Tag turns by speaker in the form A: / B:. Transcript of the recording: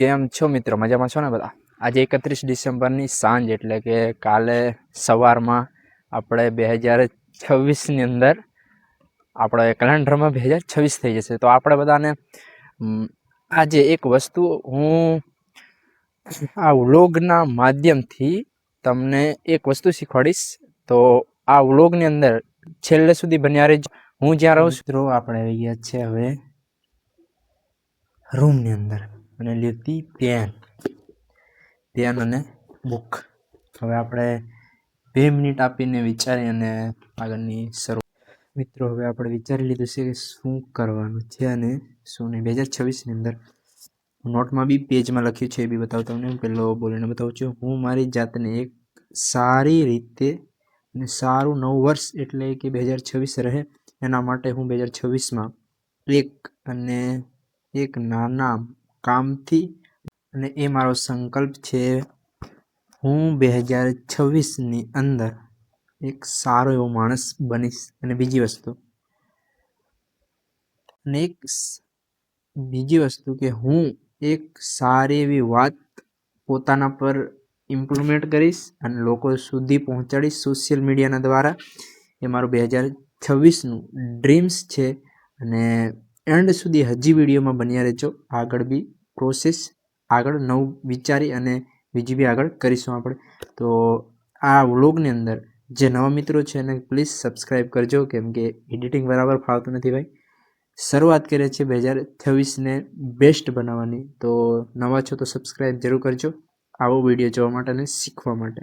A: કેમ છો મિત્રો? મજામાં છો ને બધા? આજે એકત્રીસ ડિસેમ્બરની સાંજ, એટલે કે કાલે સવારમાં આપણે બે હજાર છવ્વીસની અંદર આપણે કેલેન્ડરમાં બે હજાર છવ્વીસ થઈ જશે. તો આપણે બધાને આજે એક વસ્તુ હું આ વ્લોગના માધ્યમથી તમને એક વસ્તુ શીખવાડીશ. તો આ વ્લોગની અંદર છેલ્લે સુધી બન્યા રહેજો. હું જ્યાં રહું છું આપણે આવી ગયા છે હવે રૂમની અંદર. અને લીધી પેન. પેન અને બુક. હવે આપણે બે મિનિટ આપીને વિચારી અને આગળની શરૂ મિત્રો, હવે આપણે વિચારી લીધું છે કે શું કરવાનું છે અને શું નહીં. બે હજાર છવ્વીસની અંદર નોટમાં બી પેજમાં લખ્યું છે, એ બી બતાવું તમને. હું પહેલો બોલીને બતાવું છું. હું મારી જાતને એક સારી રીતે અને સારું નવું વર્ષ એટલે કે બે હજાર છવ્વીસ રહે એના માટે હું બે હજાર છવ્વીસમાં એક અને એક નાના કામથી અને એ મારો સંકલ્પ છે, હું બે હજાર છવ્વીસની અંદર એક સારો એવો માણસ બનીશ અને બીજી વસ્તુ અને એક બીજી વસ્તુ કે હું એક સારી એવી વાત પોતાના પર ઇમ્પ્લિમેન્ટ કરીશ અને લોકો સુધી પહોંચાડીશ સોશિયલ મીડિયાના દ્વારા. એ મારું બે હજાર છવ્વીસનું ડ્રીમ્સ છે અને એન્ડ સુધી હજી વિડીયોમાં બન્યા રહેજો. આગળ બી પ્રોસેસ આગળ નવું વિચારી અને બીજી બી આગળ કરીશું આપણે. તો આ વ્લોગની અંદર જે નવા મિત્રો છે એને પ્લીઝ સબસ્ક્રાઈબ કરજો, કેમ કે એડિટિંગ બરાબર ફાવતું નથી ભાઈ. શરૂઆત કરીએ છીએ બે હજાર છવ્વીસને બેસ્ટ બનાવવાની. તો નવા છો તો સબસ્ક્રાઈબ જરૂર કરજો. આવો વીડિયો જોવા માટે અને શીખવા માટે.